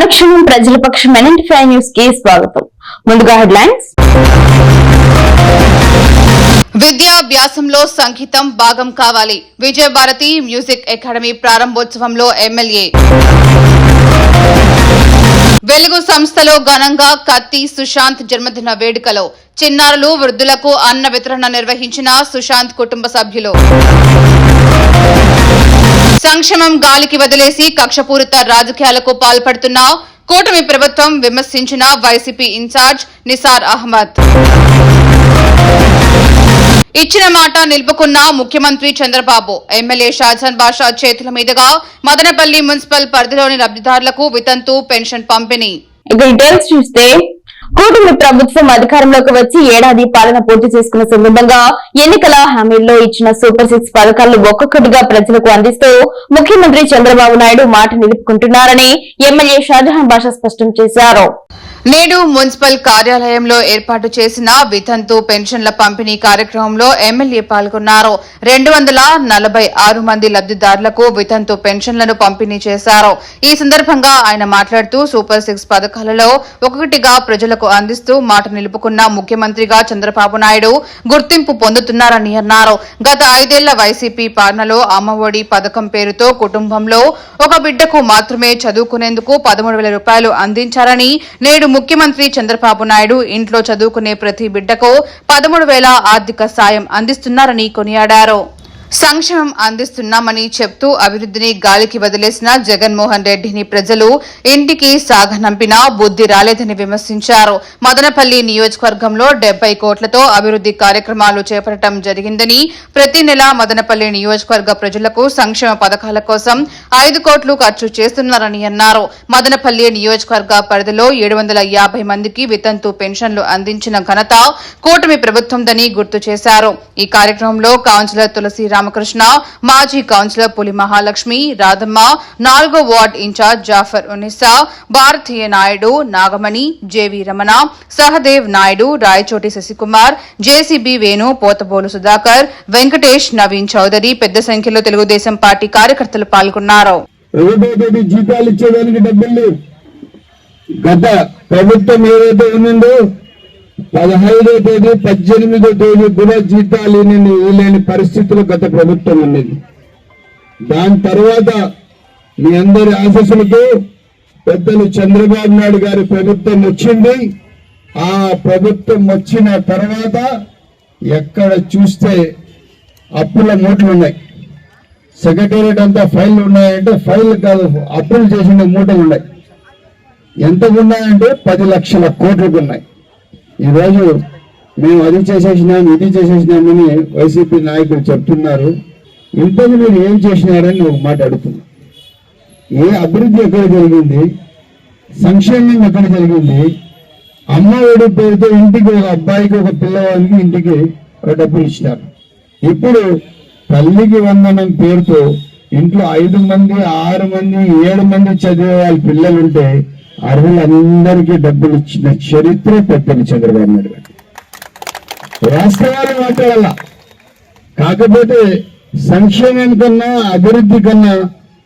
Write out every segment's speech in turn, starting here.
అనుక్షణం ప్రజల పక్షం ఎలాంటి ఫైవ్ న్యూస్కి స్వాగతం. ముందుగా హెడ్లైన్స్. విద్యాభ్యాసంలో సంగీతం భాగం కావాలి. విజయభారతి మ్యూజిక్ అకాడమీ ప్రారంభోత్సవంలో ఎమ్మెల్యే. వెలుగు సంస్థలో ఘనంగా కత్తి సుశాంత్ జన్మదిన వేడుకలో చిన్నారులు వృద్ధులకు అన్న వితరణ నిర్వహించిన సుశాంత్ కుటుంబ సభ్యులు. సంక్షేమం గాలికి వదిలేసి కక్షపూరిత రాజకీయాలకు పాల్పడుతున్న కూటమి ప్రభుత్వం విమర్శించిన వైసీపీ ఇన్ఛార్జ్ నిసార్ అహ్మద్. ఇచ్చిన మాట నిలుపుకున్న ముఖ్యమంత్రి చంద్రబాబు ఎమ్మెల్యే షాజాన్ బాషా చేతుల మీదుగా మదనపల్లి మున్సిపల్ పరిధిలోని లబ్దిదారులకు వితంతు పెన్షన్ పంపిణీ. ఇక డీటెయిల్స్ చూస్తే కూటమి ప్రభుత్వం అధికారంలోకి వచ్చి ఏడాది పాలన పూర్తి చేసుకున్న సందర్భంగా ఎన్నికల హామీల్లో ఇచ్చిన సూపర్ సిక్స్ పథకాలను ఒక్కొక్కటిగా ప్రజలకు అందిస్తూ ముఖ్యమంత్రి చంద్రబాబు నాయుడు మాట నిలుపుకుంటున్నారని ఎమ్మెల్యే షాజహాన్ బాషా స్పష్టం చేశారు. నేడు మున్సిపల్ కార్యాలయంలో ఏర్పాటు చేసిన వితంతు పెన్షన్ల పంపిణీ కార్యక్రమంలో ఎమ్మెల్యే పాల్గొన్నారు. రెండు వందల నలభై ఆరు మంది లబ్దిదారులకు వితంతు పెన్షన్లను పంపిణీ చేశారు. ఈ సందర్భంగా ఆయన మాట్లాడుతూ సూపర్ సిక్స్ పథకాలలో ఒకటిగా ప్రజలకు అందిస్తూ మాట నిలుపుకున్న ముఖ్యమంత్రిగా చంద్రబాబు నాయుడు గుర్తింపు పొందుతున్నారని అన్నారు. గత ఐదేళ్ళ వైసీపీ పాలనలో అమ్మఒడి పథకం పేరుతో కుటుంబంలో ఒక బిడ్డకు మాత్రమే చదువుకునేందుకు పదమూడు వేల రూపాయలు అందించారని నేడు ముఖ్యమంత్రి చంద్రబాబు నాయుడు ఇంట్లో చదువుకునే ప్రతి బిడ్డకు పదమూడు వేల ఆర్థిక సాయం అందిస్తున్నారని కొనియాడారు. సంక్షేమం అందిస్తున్నామని చెప్తూ అభివృద్ధిని గాలికి వదిలేసిన జగన్మోహన్ రెడ్డిని ప్రజలు ఇంటికి సాగనంపినా బుద్ధి రాలేదని విమర్శించారు. మదనపల్లి నియోజకవర్గంలో డెబ్బై కోట్లతో అభివృద్ధి కార్యక్రమాలు చేపట్టడం జరిగిందని ప్రతి నెల మదనపల్లి నియోజకవర్గ ప్రజలకు సంక్షేమ పథకాల కోసం ఐదు కోట్లు ఖర్చు చేస్తున్నారని అన్నారు. మదనపల్లి నియోజకవర్గ పరిధిలో ఏడు వందల యాభై మందికి వితంతు పెన్షన్లు అందించిన ఘనత కూటమి ప్రభుత్వందని గుర్తు చేశారు. ఈ కార్యక్రమంలో కౌన్సిలర్ తులసి రామకృష్ణ మాజీ కౌన్సిలర్ పులి మహాలక్ష్మి రాధమ్మ నాలుగో ward in charge Jafar Unnisa Bharatiya Naidu Nagamani JV Ramana Sahadev Naidu Rayachoti Sasikumar JCB Venu Pothabolu Sudhakar Venkatesh Naveen Chowdary పెద్ద సంఖ్యలో తెలుగుదేశం పార్టీ కార్యకర్తలు పాల్గొన్నారు. గత ప్రభుత్వం ఏదైతే ఉందో పదహైదో తేదీ పద్దెనిమిదో తేదీ కూడా జీతాలు ఇవ్వని- ఇవ్వలేని పరిస్థితులు గత ప్రభుత్వం ఉన్నది. దాని తర్వాత మీ అందరి ఆశస్సులతో పెద్దలు చంద్రబాబు నాయుడు గారి ప్రభుత్వం వచ్చింది. ఆ ప్రభుత్వం వచ్చిన తర్వాత ఎక్కడ చూస్తే అప్పుల మూటలు ఉన్నాయి. సెక్రటేరియట్ అంతా ఫైళ్ళు ఉన్నాయంటే ఫైల్ కాదు అప్పులు చేసిన మూటలు ఉన్నాయి. ఎంత ఉన్నాయంటే పది లక్షల కోట్లకు ఉన్నాయి. ఈరోజు మేము అది చేసేసినాం ఇది చేసేసినామని వైసీపీ నాయకులు చెప్తున్నారు. ఇంతకు మీరు ఏం చేసినారని ఒక మాట అడుగుతున్నా. ఏ అభివృద్ధి ఎక్కడ జరిగింది? సంక్షేమం ఎక్కడ జరిగింది? అమ్మ ఒడి పేరుతో ఇంటికి ఒక అబ్బాయికి ఒక పిల్లవాడికి ఇంటికి ఒక డబ్బులు ఇచ్చినారు. ఇప్పుడు తల్లికి వందనం పేరుతో ఇంట్లో ఐదు మంది ఆరు మంది ఏడు మంది చదివే వాళ్ళ పిల్లలుంటే అర్హులందరికీ డబ్బులు ఇచ్చిన చరిత్ర పెద్దలు చంద్రబాబు నాయుడు గారు. వాస్తవాలు మాట్లాడాల కాకపోతే సంక్షేమం కన్నా అభివృద్ధి కన్నా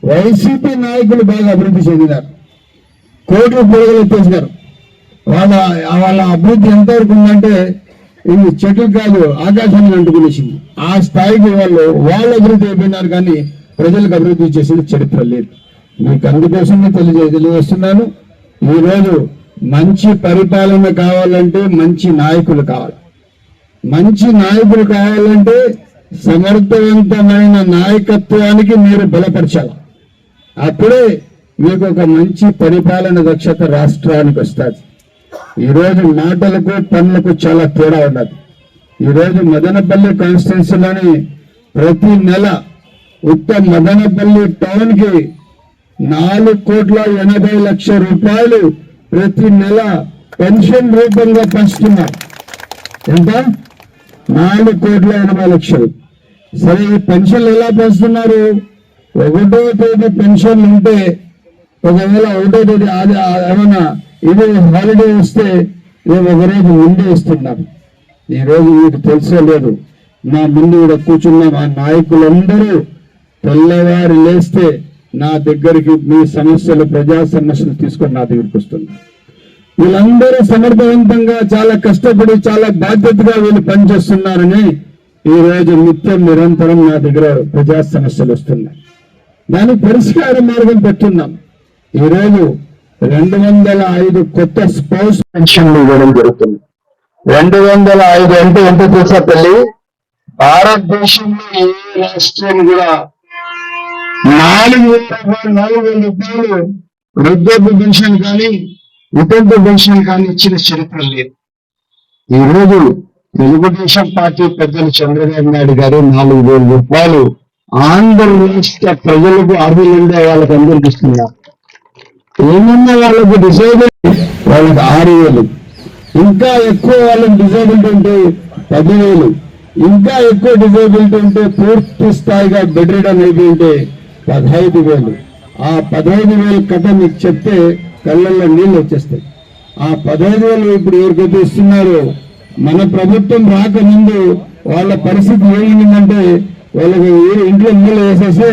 వైసీపీ నాయకులు బాగా అభివృద్ధి చెందినారు. కోట్లు పొరుగులు ఎత్తేసినారు. వాళ్ళ వాళ్ళ అభివృద్ధి ఎంతవరకు ఉందంటే ఇది చెట్లు కాదు ఆకాశాన్ని అంటుకునేసింది. ఆ స్థాయికి వాళ్ళు వాళ్ళ అభివృద్ధి అయిపోయినారు కానీ ప్రజలకు అభివృద్ధి చేసిన చరిత్ర లేదు. మీకు అందుకోసమే తెలియజే తెలియజేస్తున్నాను. ఈరోజు మంచి పరిపాలన కావాలంటే మంచి నాయకులు కావాలి. మంచి నాయకులు కావాలంటే సమర్థవంతమైన నాయకత్వానికి మీరు బలపరచాలి. అప్పుడే మీకు ఒక మంచి పరిపాలన దక్షత రాష్ట్రానికి వస్తుంది. ఈరోజు మాటలకు పనులకు చాలా తేడా ఉన్నది. ఈరోజు మదనపల్లి కాన్స్టిట్యున్సీలోని ప్రతి నెల ఉత్త మదనపల్లి టౌన్కి నాలుగు కోట్ల ఎనభై లక్ష రూపాయలు ప్రతి నెల పెన్షన్ రూపంగా పంచుతున్నారు. ఎంత? నాలుగు కోట్ల ఎనభై లక్షలు. సరే ఈ పెన్షన్లు ఎలా పెంచుతున్నారు? ఒకటో తేదీ పెన్షన్ ఉంటే ఒకవేళ ఒకటో తేదీ అది ఏమైనా ఇది హాలిడే వస్తే మేము ఒక రోజు ముందే ఇస్తున్నాం ఈరోజు మీకు తెలుసో లేదు. నా ముందు కూడా కూర్చున్న మా నాయకులందరూ తెల్లవారు లేస్తే నా దగ్గరికి మీ సమస్యలు ప్రజా సమస్యలు తీసుకొని నా దగ్గరికి వస్తున్నారు వీళ్ళందరూ సమర్థవంతంగా చాలా కష్టపడి చాలా బాధ్యతగా వీళ్ళు పనిచేస్తున్నారని ఈ రోజు నిత్యం నిరంతరం నా దగ్గర ప్రజా సమస్యలు వస్తున్నాయి. దానికి పరిష్కార మార్గం పెట్టున్నాం. ఈ రోజు రెండు వందల ఐదు కొత్త స్పౌస్ పెన్షన్లు ఇవ్వడం జరుగుతుంది. రెండు వందల ఐదు అంటే ఎంత తెలుసా తల్లి? భారతదేశంలో ఏ రాష్ట్రం కూడా నాలుగు వేల రూపాయలు నాలుగు వేల రూపాయలు వృద్ధాప్య పెన్షన్ కానీ వితంతు పెన్షన్ కానీ ఇచ్చిన చరిత్ర లేదు. ఈరోజు తెలుగుదేశం పార్టీ పెద్దలు చంద్రబాబు నాయుడు గారు నాలుగు వేల రూపాయలు ఆంధ్ర రాష్ట్ర ప్రజలకు అర్హులుండే వాళ్ళకి అందరికి ఇస్తున్నారు. ఏమన్నా వాళ్ళకు డిసేబుల్ వాళ్ళకి ఆరు వేలు. ఇంకా ఎక్కువ వాళ్ళకి డిసేబిలిటీ ఉంటే పదివేలు. ఇంకా ఎక్కువ డిసేబిలిటీ ఉంటే పూర్తి స్థాయిగా బెడ్ రిడన్ ఉంటే పదహైదు వేలు. ఆ పదహైదు వేలు కథ మీకు చెప్తే కళ్ళల్లో నీళ్ళు వచ్చేస్తాయి. ఆ పదహైదు వేలు ఇప్పుడు ఎవరికైతే ఇస్తున్నారో? మన ప్రభుత్వం రాకముందు వాళ్ళ పరిస్థితి ఏమైందంటే వాళ్ళకి ఇంట్లో నీళ్ళు వేసేస్తే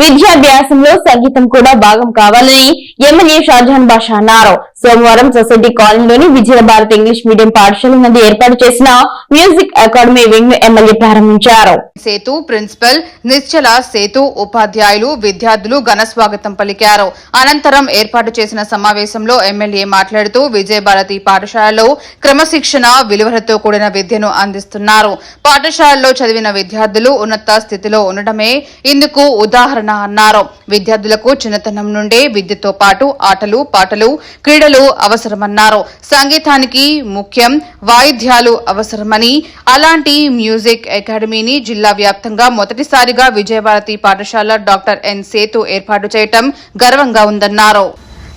విద్యాభ్యాసంలో సంగీతం కూడా భాగం కావాలని ఎమ్మెల్యే షాజహాన్ బాషా అన్నారు. సోమవారం సొసైటీ కాలనీలోని విజయ భారత్ ఇంగ్లీష్ మీడియం పాఠశాల నుండి ఏర్పాటు చేసిన మ్యూజిక్ అకాడమీ వింగ్ ఎమ్మెల్యే ప్రారంభించారు. సేతు ప్రిన్సిపల్ నిశ్చల సేతు ఉపాధ్యాయులు విద్యార్థులు ఘన స్వాగతం పలికారు. అనంతరం ఏర్పాటు చేసిన సమావేశంలో ఎమ్మెల్యే మాట్లాడుతూ విజయ భారతి పాఠశాలలో క్రమశిక్షణ విలువలతో కూడిన విద్యను అందిస్తున్నారు. పాఠశాలలో చదివిన విద్యార్థులు ఉన్నత స్థితిలో ఉండటమే ఇందుకు ఉదాహరణ అన్నారు. విద్యార్థులకు చిన్నతనం నుండే విద్యతో పాటు ఆటలు పాటలు క్రీడలు అవసరమన్నారు. సంగీతానికి ముఖ్యం వాయిద్యాలు అవసరమని అలాంటి మ్యూజిక్ అకాడమీని జిల్లా వ్యాప్తంగా మొదటిసారిగా విజయభారతి పాఠశాల డాక్టర్ ఎన్ సేతు ఏర్పాటు చేయటం గర్వంగా ఉందన్నారు.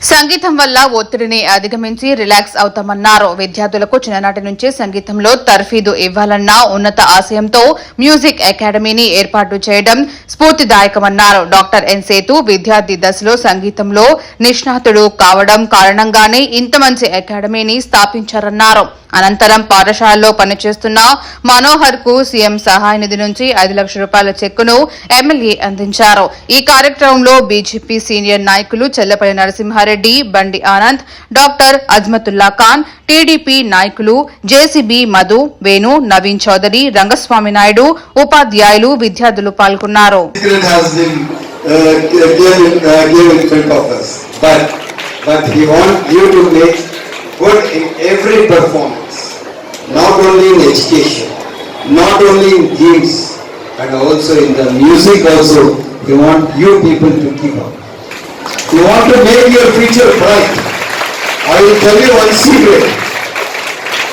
సంగీతం వల్ల ఒత్తిడిని అధిగమించి రిలాక్స్ అవుతామన్నారు. విద్యార్థులకు చిన్ననాటి నుంచే సంగీతంలో తర్ఫీదు ఇవ్వాలన్న ఉన్నత ఆశయంతో మ్యూజిక్ అకాడమీని ఏర్పాటు చేయడం స్ఫూర్తిదాయకమన్నారు. డాక్టర్ ఎన్ సేతు విద్యార్థి దశలో సంగీతంలో నిష్ణాతుడు కావడం కారణంగానే ఇంత మంచి అకాడమీని స్థాపించారన్నారు. అనంతరం పాఠశాలలో పనిచేస్తున్న మనోహర్కు సీఎం సహాయ నిధి నుంచి ఐదు లక్షల రూపాయల చెక్కును ఎమ్మెల్యే అందించారు. ఈ కార్యక్రమంలో బీజేపీ సీనియర్ నాయకులు చెల్లపల్లి నరసింహారెడ్డి రెడ్డి బండి ఆనంద్ డాక్టర్ అజ్మతుల్లా ఖాన్ టీడీపీ నాయకులు జేసీబీ మధు వేణు నవీన్ చౌదరి రంగస్వామి నాయుడు ఉపాధ్యాయులు విద్యార్థులు పాల్గొన్నారు and also in the music also, we want you people to keep up. We want to make your future bright. I will tell you one secret.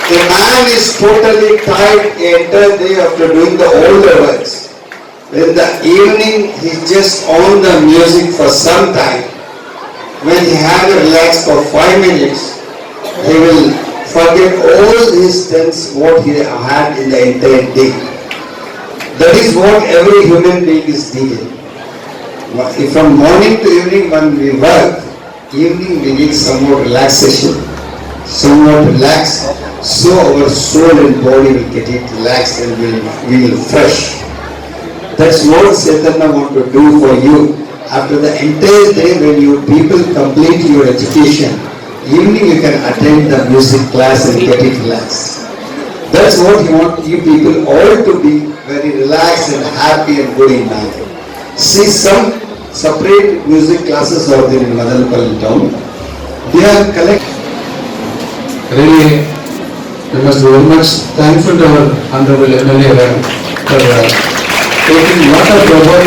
A man is totally tired entire day after doing the the works. In the evening, he just on the music for some time. When he had to relax for five minutes, he will forget all his tense what he had in the entire day. That is what every human being is needed. From morning to evening when we work, evening we need some more relaxation, some more relax, so our soul and body will get it relaxed and will, we will fresh. That's what Chaitanya want to do for you. After the entire day when you people complete your education, evening you can attend the music class and get it relaxed. That's what you want you people all to be very relaxed and happy and good in life. See some separate music classes out there in Madalapalli town. They are collect. Really, we must be very much thankful to our honorable MLA for uh, taking lot of effort.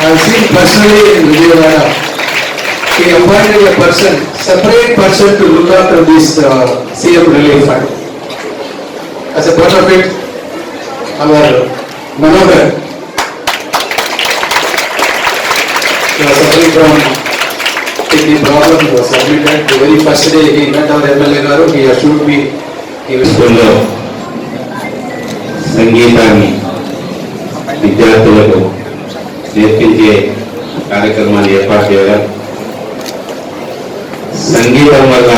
I have seen personally in Vijayawada, he appointed a person, separate person to look after this uh, CM relief fund. As a part of it, our Manohar, he was suffering from kidney problem, he was submitted The very first day he met our MLA garu, he assured me he was స్కూల్లో సంగీతాన్ని విద్యార్థులకు నేర్పించే కార్యక్రమాన్ని ఏర్పాటు చేయడం సంగీతం వల్ల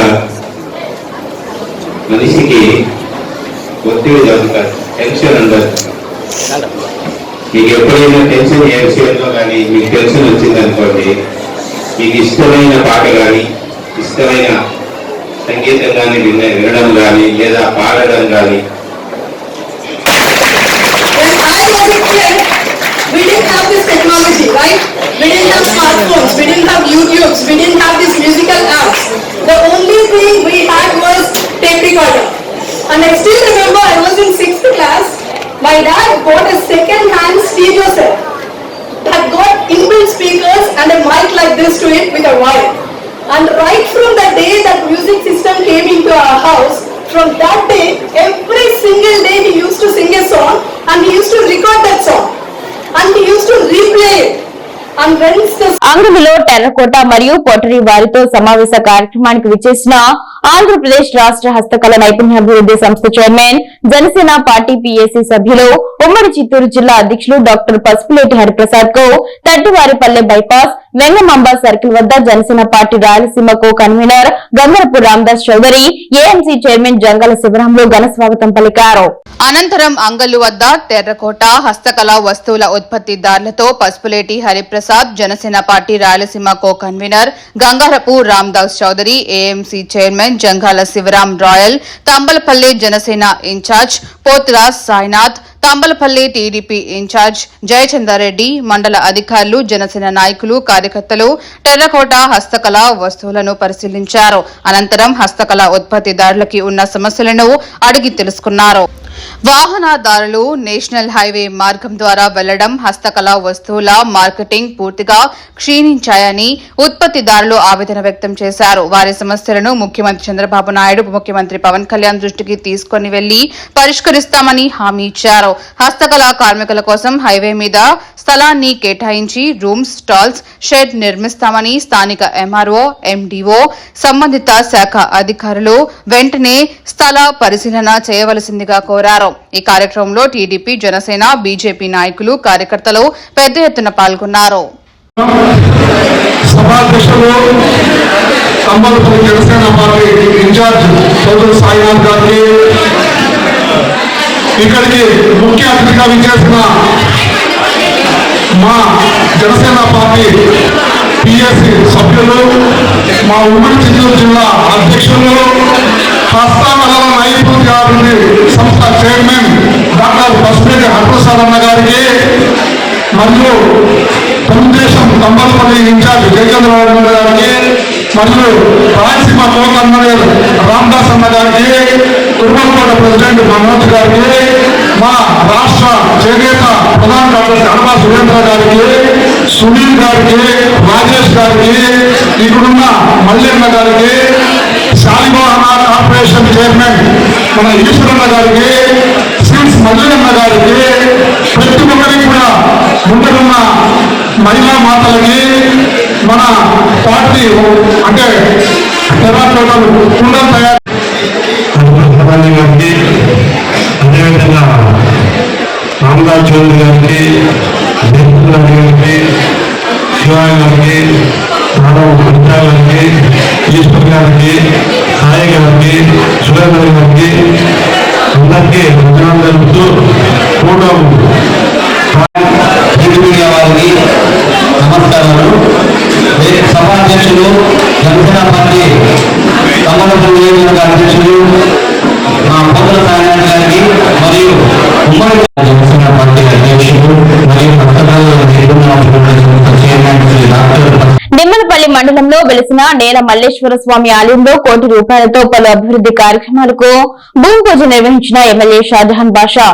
మనిషికి ఒత్తిడి కలుగుతారు టెన్షన్ ఉండదు మీకు ఎప్పుడైనా టెన్షన్ ఏ విషయంలో కానీ మీకు టెన్షన్ వచ్చిందనుకోండి మీకు ఇష్టమైన పాట కానీ ఇష్టమైన సంగీతం కానీ విన్న వినడం కానీ లేదా పాడడం కానీ we didn't have this technology, right? We didn't have smartphones, we didn't have YouTubes, we didn't have these musical apps. The only thing we had was tape recorder. And I still remember I was in sixth class, my dad bought a second-hand stereo set that got inbuilt speakers and a mic like this to it with a wire. And right from the day that music system came into our house, from that day, every single day he used to sing a song and he used to record that song. And he used to replay it. And అంగడిలో terracotta మరియు pottery వారితో సమావేశ కార్యక్రమానికి విచ్చేసిన ఆంధ్రప్రదేశ్ రాష్ట్ర హస్తకళ నైపుణ్యాభివృద్ధి సంస్థ చైర్మన్ జనసేన పార్టీ పీఏసీ సభ్యులు ఉమ్మడి చిత్తూరు జిల్లా అధ్యక్షులు డాక్టర్ పసుపులేటి హరిప్రసాద్కు తట్టివారిపల్లె బైపాస్ వెంగమాంబ సర్కిల్ వద్ద Janasena party Rayalaseema co convener Gangarapu Ramadas Chowdary AMC chairman Jangala శివరాంలో ఘన స్వాగతం పలికారు. అనంతరం అంగల్లు వద్ద తెర్రకోట హస్తకళ వస్తువుల ఉత్పత్తిదారులతో Pasupuleti Hariprasad Janasena party Rayalaseema co convener Gangarapu Ramadas Chowdary AMC chairman Jangala Sivaram Rayal Thamballapalle Janasena in charge Poturaj Sainath Thamballapalle TDP in charge Jayachandareddy మండల అధికారులు జనసేన నాయకులు కార్యకర్తలు టెర్రకోట హస్తకళ వస్తువులను పరిశీలించారు. అనంతరం హస్తకళ ఉత్పత్తిదారులకి ఉన్న సమస్యలను అడిగి తెలుసుకున్నారు. వాహనదారులు నేషనల్ హైవే మార్గం ద్వారా వెళ్ళడం హస్తకళ వస్తువుల మార్కెటింగ్ పూర్తిగా క్షీణించాయని ఉత్పత్తిదారులు ఆవేదన వ్యక్తం చేశారు. వారి సమస్యలను ముఖ్యమంత్రి చంద్రబాబు నాయుడు ఉప ముఖ్యమంత్రి పవన్ కళ్యాణ్ దృష్టికి తీసుకుని వెళ్ళి పరిష్కరిస్తామని హామీ ఇచ్చారు. హస్తకళ కార్మికుల కోసం హైవే మీద స్థలాన్ని కేటాయించి రూమ్స్ స్టాల్స్ షెడ్ నిర్మిస్తామని స్థానిక ఎంఆర్ఓ ఎండీఓ సంబంధిత శాఖ అధికారులు వెంటనే స్థల పరిశీలన చేయవలసిందిగా కోరారు. ఈ కార్యక్రమంలో టీడీపీ జనసేన బీజేపీ నాయకులు కార్యకర్తలు పెద్ద ఎత్తున పాల్గొన్నారు. ఇక్కడికి ముఖ్య అతిథిగా విచ్చేసిన మా జనసేన పార్టీ పిఎస్సి సభ్యులు మా ఉమ్మడి చిత్తూరు జిల్లా అధ్యక్షులు హస్తానల గారి సంస్థ చైర్మన్ డాక్టర్ పసుపేటి హర్ప్రసాద్ అన్న గారికి మరియు తెలుగుదేశం తంబలపల్లి ఇన్ఛార్జ్ జయచంద్రబాబు గారికి మరియు రాయలసీమ కోకన్నర్ రామదాస్ అన్న గారికి కుర్మకోట ప్రెసిడెంట్ మనోజ్ గారికి మా రాష్ట్ర చేనేత ప్రధాన డాక్టర్ అనబా సురేంద్ర గారికి సునీల్ గారికి రాజేష్ గారికి ఇక్కడున్న మల్లెన్న గారికి శాలివాహన కార్పొరేషన్ చైర్మన్ మన ఈశ్వరన్న గారికి సిల్స్ మల్లెన్న గారికి ప్రతి ఒక్కరికి కూడా ముందున్న మహిళా మాతలకి మన పార్టీ అంటే టెరాకోటలు కుండలు తయారు గారికి అదేవిధంగా రామదాస్ చౌదరి గారికి జయచంద్ర గారికి శివాయ గారికి మాధవ్ గారికి ఈశ్వర్ గారికి సాయి గారికి సురేంద్ర గారికి అందరికీ వెలిసిన నేల మల్లేశ్వర స్వామి ఆలయంలో కోటి రూపాయలతో పలు అభివృద్ధి కార్యక్రమాలకు భూమి పూజ నిర్వహించిన ఎమ్మెల్యే షాజహాన్ బాషా.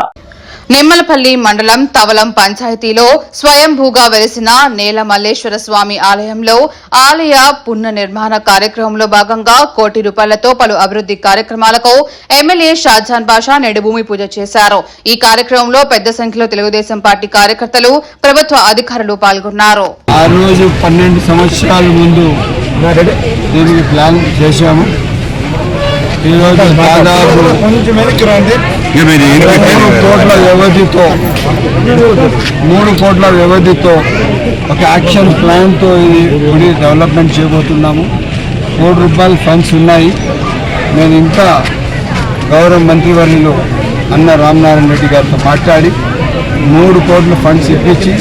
నిమ్మలపల్లి మండలం తవలం పంచాయతీలో స్వయంభూగా వెలిసిన నేల మల్లేశ్వర స్వామి ఆలయంలో ఆలయ పునః నిర్మాణ కార్యక్రమంలో భాగంగా కోటి రూపాయలతో పలు అభివృద్ధి కార్యక్రమాలకు ఎమ్మెల్యే షాజాన్ బాషా నేడు భూమి పూజ చేశారు. ఈ కార్యక్రమంలో పెద్ద సంఖ్యలో తెలుగుదేశం పార్టీ కార్యకర్తలు ప్రభుత్వ అధికారులు పాల్గొన్నారు. ఆ రోజు పన్నెండు సంవత్సరాల ముందు దీనికి ప్లాన్ చేశాము. ఈరోజు దాదాపు మూడు కోట్ల వ్యవధితో మూడు కోట్ల వ్యవధితో ఒక యాక్షన్ ప్లాన్తో ఇది గుడి డెవలప్మెంట్ చేయబోతున్నాము. కోటి రూపాయల ఫండ్స్ ఉన్నాయి. నేను ఇంకా గౌరవ మంత్రివర్యులు అన్న రామనారాయణ రెడ్డి గారితో మాట్లాడి మూడు కోట్ల ఫండ్స్ ఇప్పించి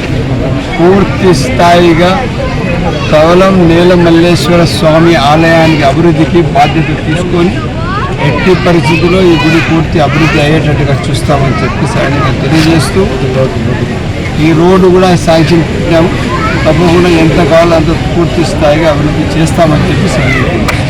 పూర్తి స్థాయిగా కవలం నీలమల్లేశ్వర స్వామి ఆలయానికి అభివృద్ధికి బాధ్యత తీసుకొని ఎట్టి పరిస్థితుల్లో ఈ గుడి పూర్తి అభివృద్ధి అయ్యేటట్టుగా చూస్తామని చెప్పి ఆయన తెలియజేస్తూ ఈ రోడ్డు కూడా శాంక్షన్ పెట్టాము తప్పకుండా ఎంత కావాలో అంత పూర్తి స్థాయిగా అభివృద్ధి చేస్తామని చెప్పి సైన్యం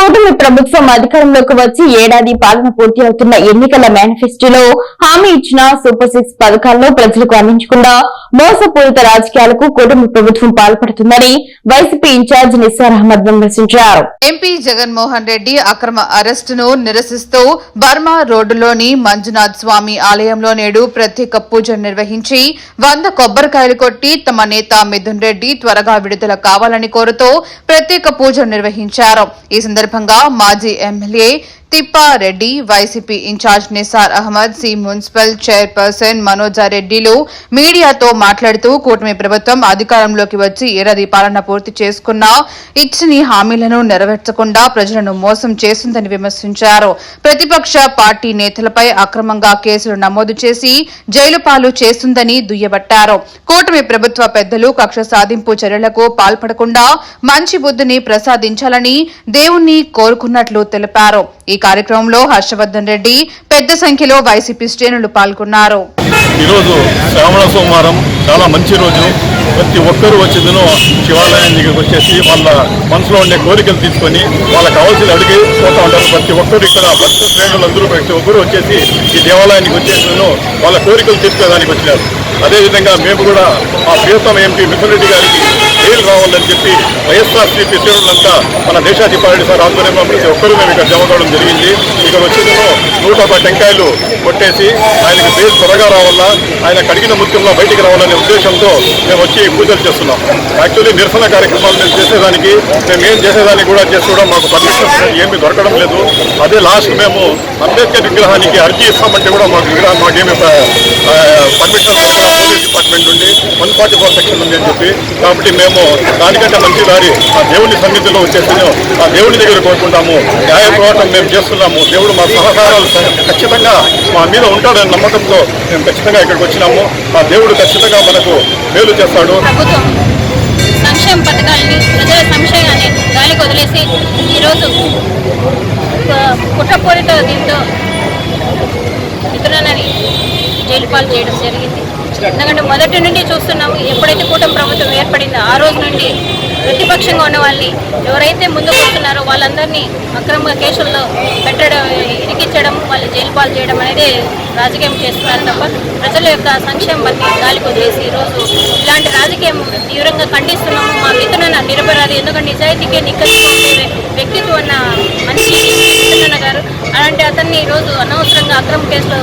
కూటమి ప్రభుత్వం అధికారంలోకి వచ్చి ఏడాది పాలన పూర్తి అవుతున్న ఎన్నికల మేనిఫెస్టోలో హామీ ఇచ్చిన సూపర్ సిక్స్ పథకాలను ప్రజలకు అందించకుండా మోసపూరిత రాజకీయాలకు కూటమి ప్రభుత్వం పాల్పడుతుందని వైసీపీ ఇన్ఛార్జ్ నిస్సార్ అహ్మద్ విమర్శించారు. ఎంపీ జగన్మోహన్ రెడ్డి అక్రమ అరెస్టును నిరసిస్తూ బర్మా రోడ్డులోని మంజునాథ్ స్వామి ఆలయంలో నేడు ప్రత్యేక పూజలు నిర్వహించి వంద కొబ్బరికాయలు కొట్టి తమ నేత మిథున్ రెడ్డి త్వరగా విడుదల కావాలని కోరుతూ ప్రత్యేక పూజలు నిర్వహించారు. ఈ సందర్భంగా మాజీ MLA Thippareddy YCP in charge Nisar Ahmed C municipal chairperson మనోజారెడ్డిలు మీడియాతో మాట్లాడుతూ కూటమి ప్రభుత్వం అధికారంలోకి వచ్చి ఏడాది పాలన పూర్తి చేసుకున్న ఇచ్చిన హామీలను నెరవేర్చకుండా ప్రజలను మోసం చేసిందని విమర్శించారు. ప్రతిపక్ష పార్టీ నేతలపై అక్రమంగా కేసులు నమోదు చేసి జైలు పాలు చేస్తుందని దుయ్యబట్టారు. కూటమి ప్రభుత్వ పెద్దలు కక్ష సాధింపు చర్యలకు పాల్పడకుండా మంచి బుద్ధిని ప్రసాదించాలని దేవుణ్ణి కోరుకున్నట్లు తెలిపారు. ఈ కార్యక్రమంలో హర్షవర్ధన్ రెడ్డి పెద్ద సంఖ్యలో వైసీపీ శ్రేణులు పాల్గొన్నారు. ఈరోజు శ్రావణ సోమవారం చాలా మంచి రోజు. ప్రతి ఒక్కరూ వచ్చేదను శివాలయం దగ్గరికి వచ్చేసి వాళ్ళ మనసులో ఉండే కోరికలు తీసుకొని వాళ్ళకి కావాల్సిన అడిగి పోతూ ఉంటారు. ప్రతి ఒక్కరు ఇక్కడ భక్త శ్రేణులందరూ ప్రతి ఒక్కరు వచ్చేసి ఈ దేవాలయానికి వచ్చేసినను వాళ్ళ కోరికలు తీర్చుకోవడానికి వచ్చినారు. అదేవిధంగా మేము కూడా మా ప్రియతమ ఎంపీ మిథున్ రెడ్డి గారికి జైలు రావాలని చెప్పి వైఎస్ఆర్సీపీ శ్రేణులంతా మన దేశాధికారి సార్ ఆధ్వర్యంలో ప్రతి ఒక్కరూ మేము ఇక్కడ జమ కావడం జరిగింది. ఇక్కడ వచ్చేదను నూట టెంకాయలు కొట్టేసి ఆయనకి బేస్ త్వరగా రావాలా ఆయన కడిగిన ముత్యంలో బయటికి రావాలనే ఉద్దేశంతో మేము వచ్చి పూజలు చేస్తున్నాం. యాక్చువల్లీ నిరసన కార్యక్రమాలు మేము చేసేదానికి మేము ఏం చేసేదానికి కూడా చేసుకోవడం మాకు పర్మిషన్ ఏమీ దొరకడం లేదు. అదే లాస్ట్ మేము అంబేద్కర్ విగ్రహానికి అర్జీ ఇస్తామంటే కూడా మాకు విగ్రహం మాకేమి పర్మిషన్ పోలీస్ డిపార్ట్మెంట్ నుండి వన్ ఫార్టీ ఫోర్ సెక్షన్ ఉంది అని చెప్పి కాబట్టి మేము దానికంటే మంచి దారి ఆ దేవుని సన్నిధిలో వచ్చేసి ఆ దేవుని దగ్గర కోరుకుంటాము. న్యాయ పోరాటం మేము చేస్తున్నాము. దేవుడు మా సహకారాలు ఖచ్చితంగా మా మీద ఉంటాడని నమ్మకంతో మేము ఖచ్చితంగా ఇక్కడికి వచ్చినాము. ఆ దేవుడు ఖచ్చితంగా మనకు మేలు చేస్తాడు. సంక్షేమ పథకాలని ప్రజల సంశయాన్ని గాలికి వదిలేసి ఈరోజు ఒక కుట్రపూరిత దీంతో ఇతరులని జైలు పాలు చేయడం జరిగింది. ఎందుకంటే మొదటి నుండి చూస్తున్నాము ఎప్పుడైతే కూటమి ప్రభుత్వం ఏర్పడిందో ఆ రోజు నుండి ప్రతిపక్షంగా ఉన్న వాళ్ళని ఎవరైతే ముందుకు వస్తున్నారో వాళ్ళందరినీ అక్రమ కేసుల్లో పెట్టడం ఇరికించడం వాళ్ళు జైలు పాలు చేయడం అనేది రాజకీయం చేస్తున్నారు తప్ప ప్రజల యొక్క సంక్షేమాన్ని గాలికి వదిలేసి ఈరోజు ఇలాంటి రాజకీయం తీవ్రంగా ఖండిస్తున్నాము. మా మిత్రున నిరపరాధి ఎందుకంటే నిజాయితీకే నిక్కచ్చిగా వ్యక్తిత్వం ఉన్న మనిషి మిత్రున గారు. అలాంటి అతన్ని ఈరోజు అనవసరంగా అక్రమ కేసులో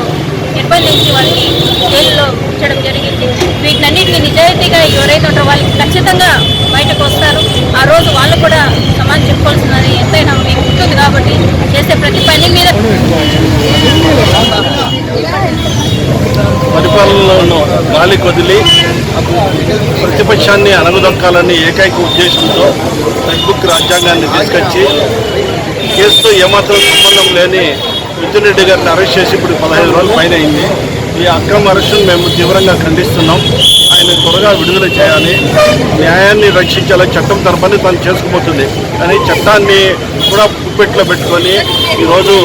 నిర్బంధించి వాళ్ళని జైల్లో ఉంచడం జరిగింది. వీటన్నిటికీ నిజాయితీగా ఎవరైతే ఉంటారో వాళ్ళకి ఖచ్చితంగా బయటకు వస్తారు. ఆ రోజు వాళ్ళు కూడా సమాధానం చెప్పుకోవాల్సినది ఎంతైనా మీకు ఉంటుంది కాబట్టి చేసే ప్రతి పని మీద పరిపాలనను గాలి కొదిలి ప్రతిపక్షాన్ని అణగదొక్కాలని ఏకైక ఉద్దేశంతో ఫేస్బుక్ రాజ్యాంగాన్ని తీసుకొచ్చి కేసుతో ఏమాత్రం సంబంధం లేని మిథున్ గారిని అరెస్ట్ చేసి ఇప్పుడు పదహైదు రోజులు పైన అయింది. ఈ అక్రమ అరెస్టును మేము తీవ్రంగా ఖండిస్తున్నాం. ఆయన త్వరగా విడుదల చేయాలి. న్యాయాన్ని రక్షించాలని చట్టం తరపని తను చేసుకుపోతుంది. కానీ చట్టాన్ని కూడా పుప్పెట్లో పెట్టుకొని ఈరోజు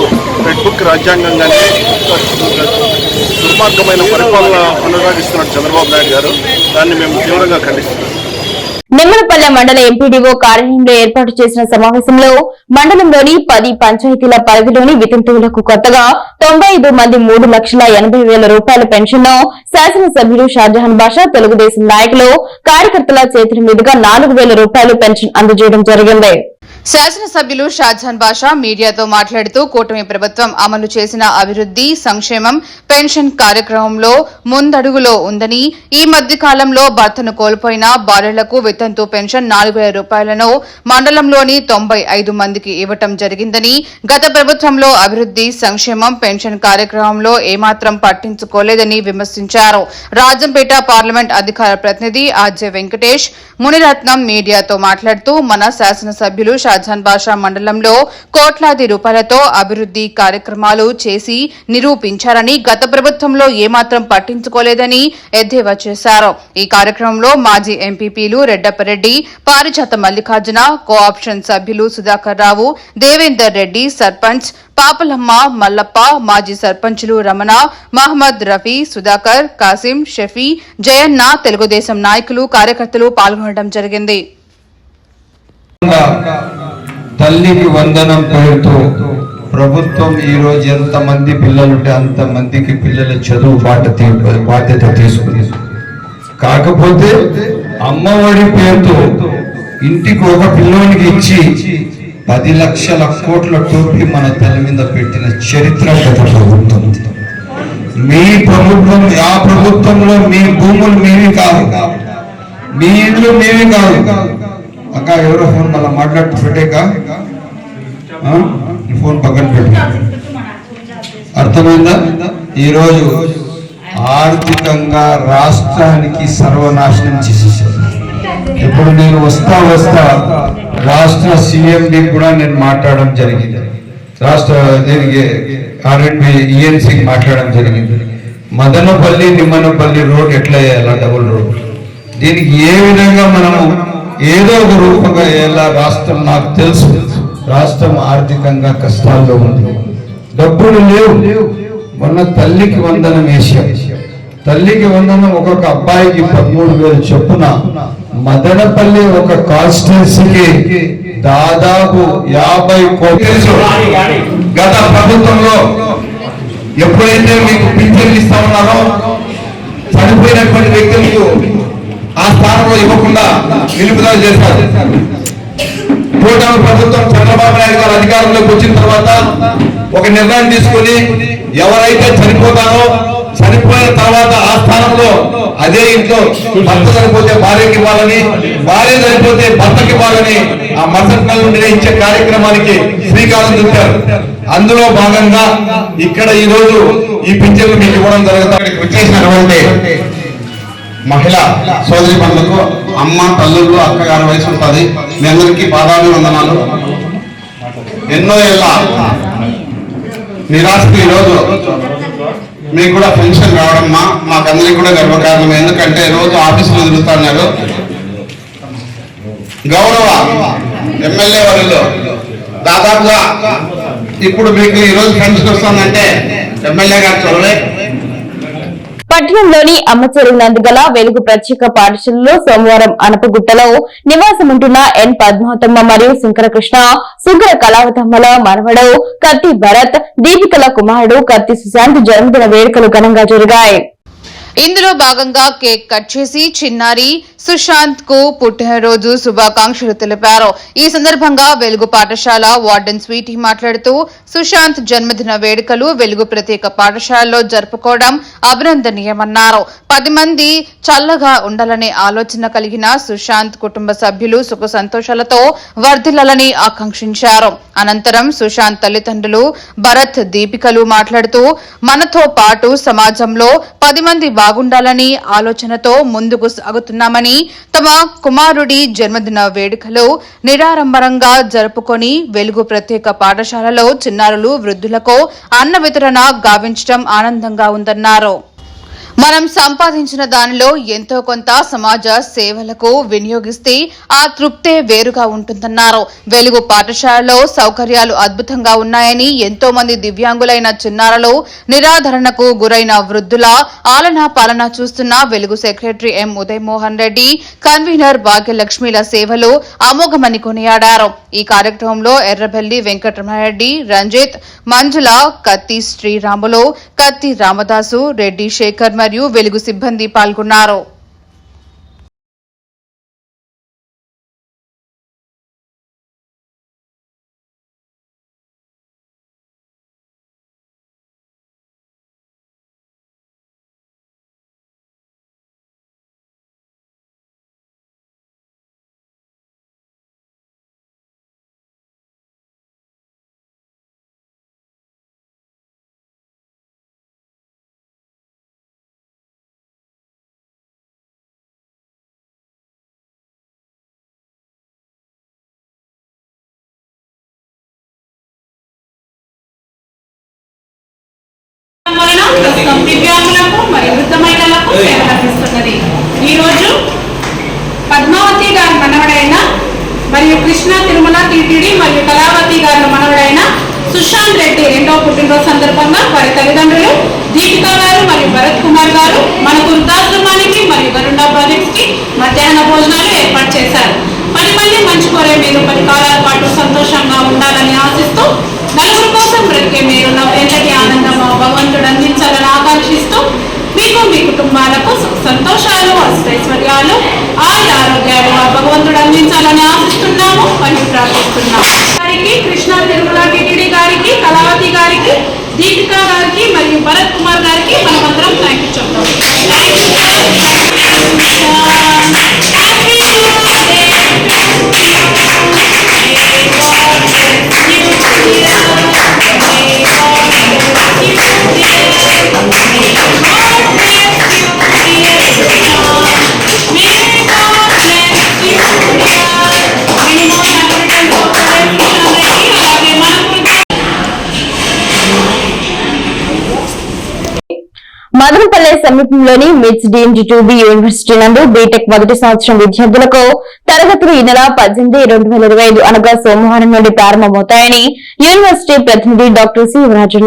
రెడ్ బుక్ రాజ్యాంగంగానే దుర్మార్గమైన పరిపాలన కొనసాగిస్తున్నారు చంద్రబాబు నాయుడు గారు. దాన్ని మేము తీవ్రంగా ఖండిస్తున్నాం. నిమ్మలపల్లె మండల ఎంపీడీఓ కార్యాలయంలో ఏర్పాటు చేసిన సమావేశంలో మండలంలోని పది పంచాయతీల పరిధిలోని వితంతువులకు కొత్తగా తొంభై ఐదు మంది మూడు లక్షల ఎనభై వేల రూపాయల పెన్షన్ను శాసనసభ్యులు షాజహాన్ బాషా తెలుగుదేశం నాయకులు కార్యకర్తల చేతుల మీదుగా నాలుగు వేల రూపాయలు పెన్షన్ అందజేయడం జరిగింది. శాసనసభ్యులు షాజహాన్ బాషా మీడియాతో మాట్లాడుతూ కూటమి ప్రభుత్వం అమలు చేసిన అభివృద్ది సంక్షేమం పెన్షన్ కార్యక్రమంలో ముందడుగులో ఉందని ఈ మధ్య కాలంలో భర్తను కోల్పోయిన భార్యలకు వితంతు పెన్షన్ నాలుగు వేల రూపాయలను మండలంలోని తొంభై ఐదు మందికి ఇవ్వటం జరిగిందని గత ప్రభుత్వంలో అభివృద్ది సంక్షేమం పెన్షన్ కార్యక్రమంలో ఏమాత్రం పట్టించుకోలేదని విమర్శించారు. రాజంపేట పార్లమెంట్ అధికార ప్రతినిధి ఆర్జే వెంకటేష్ మునిరత్నం మీడియాతో మాట్లాడుతూ మన శాసనసభ్యులు షాజాన్ బాషా మండలంలో కోట్లాది రూపాయలతో అభివృద్ది కార్యక్రమాలు చేసి నిరూపించారని గత ప్రభుత్వంలో ఏమాత్రం పట్టించుకోలేదని ఎద్దేవా చేశారు. ఈ కార్యక్రమంలో మాజీ ఎంపీపీలు రెడ్డప్పరెడ్డి పారిజాత మల్లికార్జున కోఆప్షన్ సభ్యులు సుధాకర్ రావు దేవేందర్ రెడ్డి సర్పంచ్ పాపలమ్మ మల్లప్ప మాజీ సర్పంచులు రమణ మహమ్మద్ రఫీ సుధాకర్ కాసిం షఫీ జయన్న తెలుగుదేశం నాయకులు కార్యకర్తలు పాల్గొనడం జరిగింది. తల్లికి వందనం పేరుతో ప్రభుత్వం ఈ రోజు ఎంత మంది పిల్లలుంటే అంత మందికి పిల్లల చదువు బాట బాధ్యత తీసుకుంది. కాకపోతే అమ్మఒడి పేరుతో ఇంటికి ఒక పిల్లోనికి ఇచ్చి పది లక్షల కోట్ల టోపీ మన తల మీద పెట్టిన చరిత్ర గత ప్రభుత్వం. మీ ప్రభుత్వం ఆ ప్రభుత్వంలో మీ భూములు మీవి కాదు. మీ ఇల్లు మీవి కాదు. అక్క ఎవరో ఫోన్ మళ్ళీ మాట్లాడుతూ పెట్టేక ఫోన్ పక్కన పెట్టు. అర్థమైందా? ఈరోజు ఆర్థికంగా రాష్ట్రానికి సర్వనాశనం చేసేసారు. ఇప్పుడు నేను వస్తా వస్తా రాష్ట్ర సీఎండి కూడా నేను మాట్లాడడం జరిగింది. రాష్ట్ర దీనికి ఆర్ఎండ్బి ఈఎన్సీకి మాట్లాడడం జరిగింది. మదనపల్లి నిమ్మనపల్లి రోడ్ ఎట్లా వేయాలా? Double road. దీనికి ఏ విధంగా మనము ఏదో ఒక రూపంగా ఎలా రాష్ట్రం నాకు తెలుసు. రాష్ట్రం ఆర్థికంగా కష్టాల్లో ఉంది. డబ్బులు లేవు. మొన్న తల్లికి వందనం వేసాం తల్లికి వందనం ఒక్కొక్క అబ్బాయికి పదమూడు వేలు చొప్పున. మదనపల్లి ఒక కాన్స్టిట్యున్సీకి దాదాపు యాభై కోట్లు. గత ప్రభుత్వంలో ఎప్పుడైతే మీకు పింఛన్లు ఇస్తా ఉన్నారో చనిపోయినటువంటి వ్యక్తులకు ఆ స్థానంలో ఇవ్వకుండా నిలుపుదల చేశారు. కూటమి ప్రభుత్వం చంద్రబాబు నాయుడు గారు అధికారంలోకి వచ్చిన తర్వాత ఒక నిర్ణయం తీసుకుని ఎవరైతే చనిపోతారో చనిపోయిన తర్వాత ఆ స్థానంలో అదే ఇంట్లో భర్త చనిపోతే భార్యకి ఇవ్వాలని భార్య చనిపోతే భర్తకి ఇవ్వాలని ఆ మరుసటి నెలలో నిర్వహించే కార్యక్రమానికి శ్రీకారం చుట్టారు. అందులో భాగంగా ఇక్కడ ఈ రోజు ఈ పింఛన్లు మీకు ఇవ్వడం జరుగుతుంది. వచ్చేసినటువంటి మహిళ సోదరి పనులకు అమ్మ తల్లుళ్ళు అక్కగారి వయసు ఉంటుంది. మీ అందరికీ పాదాభివందనాలు. ఎన్నో ఏళ్ళ నిరాశకు ఈరోజు మీకు కూడా పెన్షన్ రావడం మా మాకందరికి కూడా గర్వకారణం. ఎందుకంటే రోజు ఆఫీసులో తిరుగుతున్నారు గౌరవ ఎమ్మెల్యే వారిలో దాదాపుగా ఇప్పుడు మీకు ఈరోజు పెన్షన్ వస్తుందంటే ఎమ్మెల్యే గారు చొరవే పట్టణంలోని అమ్మచెరువు నందుగల వెలుగు ప్రత్యేక పాఠశాలలో సోమవారం అనపగుట్టలో నివాసముంటున్న ఎన్ పద్మావతమ్మ మరియు శంకరకృష్ణ శంకర కళావతమ్మల మనవడు కత్తి భరత్ దీపికల కుమారుడు కత్తి సుశాంత్ జన్మదిన వేడుకలు ఘనంగా జరిగాయి. ఇందులో భాగంగా కేక్ కట్ చేసి చిన్నారి సుశాంత్కు పుట్టినరోజు శుభాకాంక్షలు తెలిపారు. ఈ సందర్భంగా వెలుగు పాఠశాల వార్డెన్ స్వీటీ మాట్లాడుతూ సుశాంత్ జన్మదిన వేడుకలు వెలుగు ప్రత్యేక పాఠశాలలో జరుపుకోవడం అభినందనీయమన్నారు. పది మంది చల్లగా ఉండాలనే ఆలోచన కలిగిన సుశాంత్ కుటుంబ సభ్యులు సుఖ సంతోషాలతో వర్ధిల్లాలని ఆకాంక్షించారు. అనంతరం సుశాంత్ తల్లిదండ్రులు భరత్ దీపికలు మాట్లాడుతూ మనతో పాటు సమాజంలో పది మంది బాగుండాలని ఆలోచనతో ముందుకు సాగుతున్నామని తమ కుమారుడి జన్మదిన వేడుకలో నిరారంభరంగా జరుపుకొని వెలుగు ప్రత్యేక పాఠశాలలో చిన్నారులు వృద్ధులకు అన్న వితరణ గావించడం ఆనందంగా ఉందన్నారు. మనం సంపాదించిన దానిలో ఎంతో కొంత సమాజ సేవలకు వినియోగిస్తే ఆ తృప్తే వేరుగా ఉంటుందన్నారు. వెలుగు పాఠశాలలో సౌకర్యాలు అద్భుతంగా ఉన్నాయని ఎంతో మంది దివ్యాంగులైన చిన్నారలు నిరాధరణకు గురైన వృద్ధుల ఆలనా పాలన చూస్తున్న Velugu secretary M Udayamohan Reddy convener భాగ్యలక్ష్మిల సేవలు అమోఘమని కొనియాడారు. ఈ కార్యక్రమంలో ఎర్రబెల్లి వెంకటరమణరెడ్డి రంజిత్ మంజుల కత్తి శ్రీరాములు కత్తి రామదాసు రెడ్డి శేఖర్ మరియు వెలుగు సిబ్బంది పాల్గొన్నారు. ప్రస్తుతం దివ్యాంగులకు మరియు వృద్ధ మహిళలకు సేవలు అందిస్తున్నది ఈరోజు పద్మావతి గారి మనవడైన మరియు కృష్ణ తిరుమల టీటీడీ మరియు కళావతి గారి మనవడైన సుశాంత్ రెడ్డి రెండవ పుట్టినరోజు సందర్భంగా వారి తల్లిదండ్రులు దీపికా గారు మరియు భరత్ కుమార్ గారు మనకు వృద్ధాశ్రమానికి మరియు గరుండా ప్రాజెక్ట్స్కి మధ్యాహ్న భోజనాలు ఏర్పాటు చేశారు. పది మంది మంచి కోరే మీరు పది కాలాల పాటు సంతోషంగా ఉండాలని ఆశిస్తూ నలుగురు కోసం బ్రతికే మీరు ఎంతటి ఆనందమో భగవంతుడు అందించాలని ఆశిస్తూ మీకు మీ కుటుంబాలకు సుఖ సంతోషాలు అష్టైశ్వర్యాలు ఆయుర ఆరోగ్యాలు ఆ భగవంతుడు అందించాలని ఆశిస్తున్నాము మరియు ప్రార్థిస్తున్నాము. గారికి కృష్ణ తిరుమల టిటిడి గారికి కళావతి గారికి దీపిక గారికి మరియు భరత్ కుమార్ గారికి మనమందరం థ్యాంక్ యూ చెప్తాం మదనపల్లె సమీపంలోని MITS deemed to be university నందు బీటెక్ మొదటి సంవత్సరం విద్యార్థులకు తరగతులు ఈ నెల పద్దెనిమిది రెండు వేల ఇరవై ఐదు అనగా సోమవారం నుండి ప్రారంభమవుతాయని యూనివర్సిటీ ప్రతినిధి డాక్టర్ సి యువరాజ్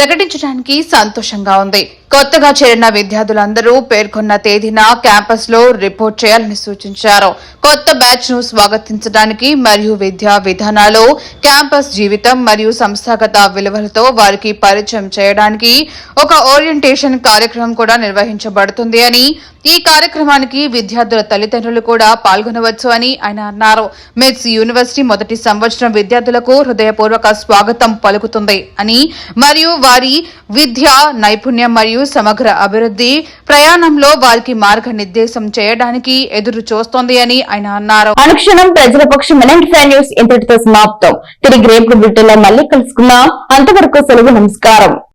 ప్రకటించడానికి సంతోషంగా ఉంది. కొత్తగా చేరిన విద్యార్థులందరూ పేర్కొన్న తేదీన క్యాంపస్లో రిపోర్ట్ చేయాలని సూచించారు. కొత్త బ్యాచ్ను స్వాగతించడానికి మరియు విద్యా విధానాలు క్యాంపస్ జీవితం మరియు సంస్థాగత విలువలతో వారికి పరిచయం చేయడానికి ఒక ఓరియంటేషన్ కార్యక్రమం కూడా నిర్వహించబడుతుంది అని ఈ కార్యక్రమానికి విద్యార్థుల తల్లిదండ్రులు కూడా పాల్గొనవచ్చు అని ఆయన అన్నారు. మెట్స్ యూనివర్సిటీ మొదటి సంవత్సరం విద్యార్థులకు హృదయపూర్వక స్వాగతం పలుకుతుంది అని మరియు వారి విద్య నైపుణ్యం మరియు సమగ్ర అభివృద్ధి ప్రయాణంలో వారికి మార్గనిర్దేశం చేయడానికి ఎదురు చూస్తోంది అని ఆయన అన్నారు. అనుక్షణం ప్రజల పక్షం న్యూస్ ఇంతటితో సమాప్తం. తిరిగి రేపు బ్రిటన్లో మళ్ళీ కలుసుకుందాం. అంతవరకు సెలవు నమస్కారం.